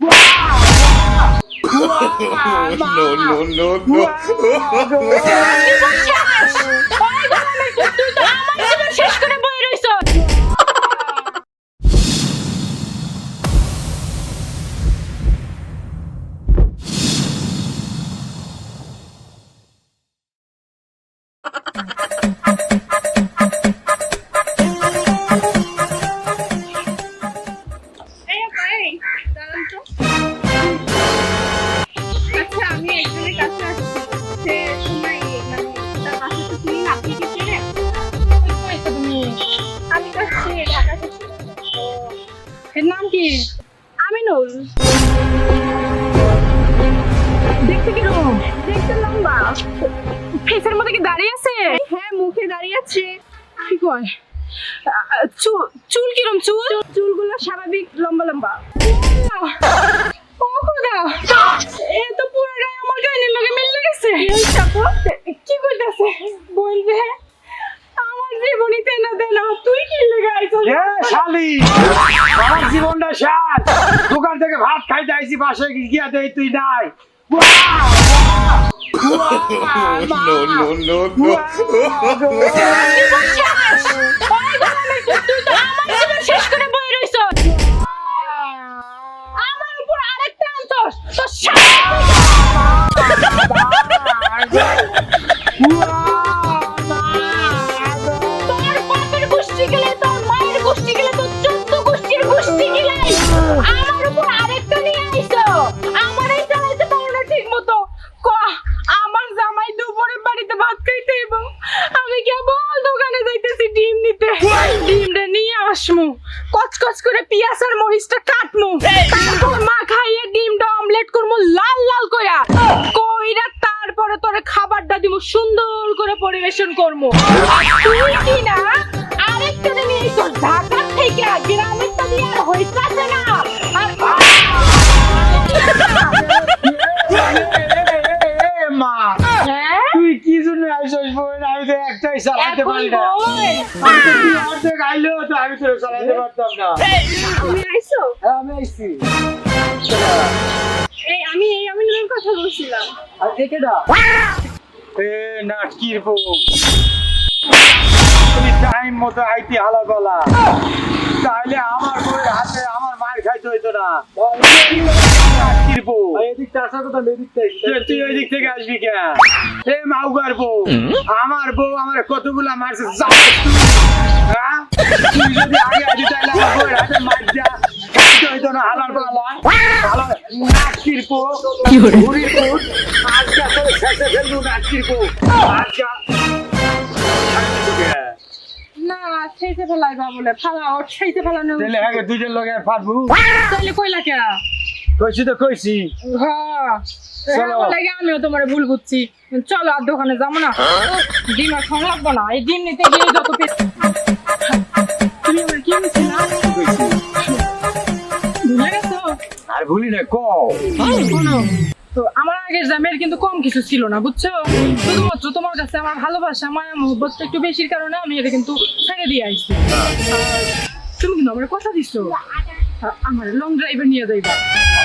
no, no, no, no. এর নাম কি? আমিনুল। দেখতে কীরকম দেখতে লম্বা। ফেসের মধ্যে কি দাঁড়িয়ে আছে? হ্যাঁ মুখে দাঁড়িয়ে আছে। কি কয়? চুল কিরম? চুল? চুলগুলো স্বাভাবিক লম্বা লম্বা। ও খোদা! এ তো পুরো গায়ে আমার গায়ে লগে মিল গেছে কি তুই কি লেগে এ শালি! আমার জীবনটা শেষ দোকান থেকে ভাত খাইতে আইছি পাশে গিয়া দেই তুই নাই। no, no, no, no. আসমু কচকচ করে পিয়াজ আর মরিচটা কাটমু। তারপর মা খাইয়ে ডিমটা অমলেট করমু লাল লাল কইরা। কইরা তারপরে তোরে খাবারটা দিমু সুন্দর করে পরিবেশন করমু। তুই কি না আরেকটা নিয়ে তোর ঢাকা থেকে গ্রামের তা দিয়ে আর হইতাছে না? তুই কি জন্য আইসস বোন আমি তো একটাই চালাতে এখন পারি না। আমি তো তুই অর্ধেক আইলো তো আমি তো চালাতে পারতাম না। তুমি আইছো? হ্যাঁ, আমি আইছি। এই আমি এই আমিনুলের কথা বলছিলাম। আর একেডা এ নাটকির বউ। তুমি টাইম মতো আইতি হালা বলা তাহলে আমার বউয়ের হাতে আমার মায়ের খাইতে হইতো না। নাটকির বউ। এদিকটা আসার কথা তুই ওই দিক থেকে আসবি কেন? এ মাউগার বউ আমার বউ আমার কতগুলা মারছে। হ্যাঁ? তুই যদি আগে তাহলে আমার বউয়ের হাতে মার যা। হইতো না হালার ঘুরির আজকে শেষে ফেলব আজকে না ছেইতে ফেলাইবা বলে ফালাও ছেইতে ফেলানো তাহলে আগে দুজন লোকে ফাটবো। তাইলে কইলা কে? কইছি তো কইছি। হ্যাঁ। হ্যাঁ, লাগে আমিও তোমার ভুল বুঝছি। চলো আর দোকানে যাব না। ডিম আর খাওয়া লাগবো না। এই ডিম নিতে গিয়ে যত পেট তুমি আমার কি হয়েছে না? ভুলে গেছো? আর ভুলি না কও। শোনো, তো আমার আগের জামের কিন্তু কম কিছু ছিল না বুঝছ? শুধুমাত্র তোমার কাছে আমার ভালোবাসা মায়া মহব্বতটা একটু বেশির কারণে আমি এটা কিন্তু ছেড়ে দিয়ে আইছি। তুমি কিন্তু আমার কথা দিছো। আমার লং ড্রাইভে নিয়ে যাইবা।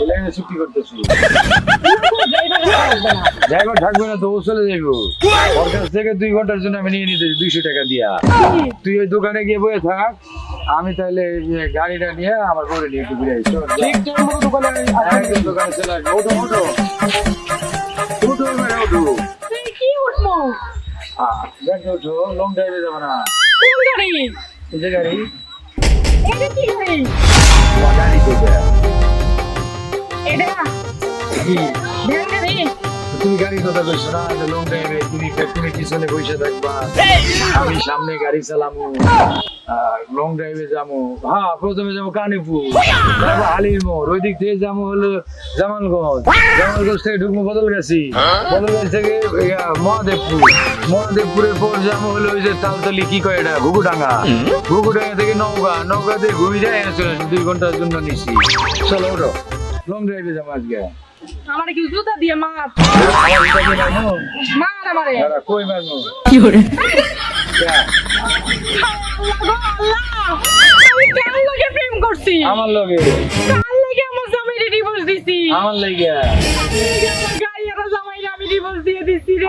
করতেছি? ড্রাইভার থাকবে না তো ও চলে যাইবো। ওর কাছ থেকে দুই ঘণ্টার জন্য আমি নিয়ে নিতে দুইশো টাকা দিয়া। তুই ওই দোকানে গিয়ে থাক আমি তাহলে গাড়িটা নিয়ে আমার করে নিয়ে একটু ঘুরে আসি। দোকানে দোকানে চলে আসব। ওঠো ওঠো। উঠো এবারে কি উঠবো? গাড়ি ওঠো। লং ড্রাইভে যাব না। কোন গাড়ি? এই যে গাড়ি। এটা কি গাড়ি? গাড়ি কোথায় তুমি গাড়ির কথা কইছো না যে লং ড্রাইভে তুমি তুমি পিছনে বসে থাকবা। আমি সামনে গাড়ি চালামু লং ড্রাইভে যাব হ্যাঁ প্রথমে যাব কানিপুর। আলির মোড় ওই দিক থেকে যাব হলো জামালগঞ্জ। জামালগঞ্জ থেকে ঢুকবো বদলগাছি। বদলগাছি থেকে মহাদেবপুর। মহাদেবপুরের পর যাব হলো ওই যে তালতলি কি কয় এটা? ঘুঘুডাঙ্গা। ঘুঘুডাঙ্গা থেকে নৌকা নৌকা থেকে ঘুরে যায় চলে দুই ঘণ্টার জন্য নিচ্ছি চলো ওঠো। লং ড্রাইভে যাব আজকে। আমার কি জুতা দিয়ে মার। কি? মার আমারে। কই মারবো? আমি কার লগে প্রেম করছি? আমার লগে। কার লগে আমার জামাইরে ডিভোর্স দিছি? আমার লেগে। গাইয়ারা জামাইরে আমি ডিভোর্স দিয়ে দিছি রে।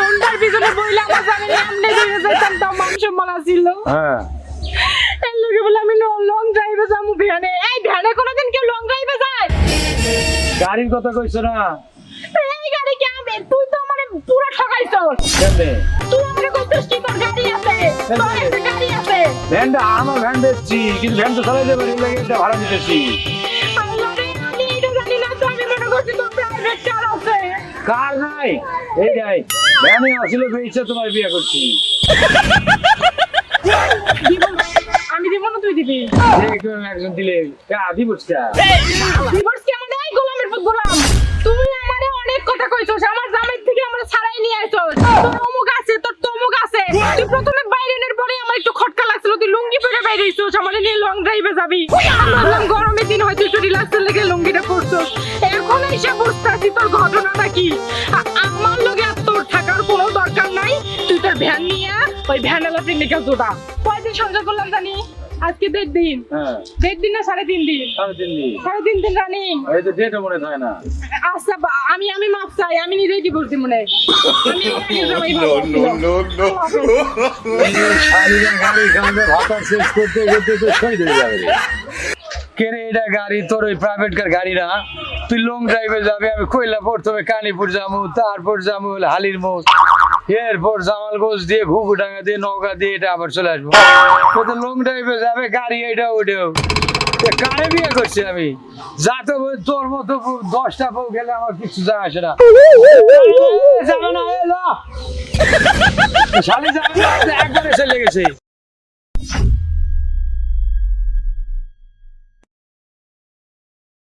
হুন্ডার পিছনে বইলে আমার জামাই এমনি ধরে যাইতাম তাও মান সম্মান আছিল। হ্যাঁ। লং ড্রাইভে যাব ভ্যানে এই ভ্যানে কোনোদিন কেউ লং ড্রাইভে যায়? গাড়ির কথা কইছো না। এই গাড়ি কে আমি তুই তো আমার পুরো ঠকাইছস কেমনে তুই কইছিস কি তোর গাড়ি আছে? তোর একটা গাড়ি আছে। ভ্যানটা আমার ভ্যান বেচছি কিন্তু ভ্যান তো চালাইতে পারি লাগে এটা ভাড়া দিতেছি। মনে কার আছে। কার নাই। এই যাই ভ্যানে আসলে বেচছে তোমার বিয়ে করছি। আমি দিব না তুই দিবি? কেউ একজন দিলে আদি বুঝছা ডিভোর্স কি আমাদের? এই গোলামের গোলাম। তুই আমারে অনেক কথা কইছস আমার জামাই থেকে আমরা ছাড়াই নিয়ে আইছস। তোর অমুক আছে তোর তমুক আছে। তুই প্রথমে বাইরেনের পরে আমার একটু খটকা লাগছিল তুই লুঙ্গি পরে বাইরে আইছস আমারে নিয়ে লং ড্রাইভে যাবি। আমি ভাবলাম গরমের দিন হয়তো একটু রিল্যাক্সের লেগে লুঙ্গিটা পরছস। এখন এসে বুঝতেছি তোর ঘটনাটা কি? আমার ওই ভ্যানেলা প্রেমিকা জোটা কয়দিন সংসার করলাম জানি? আজকে দেড় দিন। হ্যাঁ। দেড় দিন না সাড়ে তিন দিন? সাড়ে তিন দিন। রানিং। এই তো ডেটও মনে থাকে না। আচ্ছা আমি আমি মাপ চাই আমি নিজেই ডিভোর্স দিব মনে শেষ করতে করতে তো শহীদ হয়ে যাবে রে। এটা গাড়ি? তোর ওই প্রাইভেট কার গাড়ি না? তুই লং ড্রাইভে যাবে আমি কইলা প্রথমে কানিপুর যাব তারপর যাব হালির মোড়। এরপর জামালগঞ্জ দিয়ে, ঘুঘুডাঙ্গা দিয়ে নৌকা দিয়ে এটা আবার চলে আসব। তো লং ড্রাইভে যাবে, গাড়ি এটা ওঠেও কারে বিয়ে করছি আমি? যা তো তোর মতো দশটা বউ গেলে আমার কিছু যায় আসে না। যাবে না শালি চলে গেছে।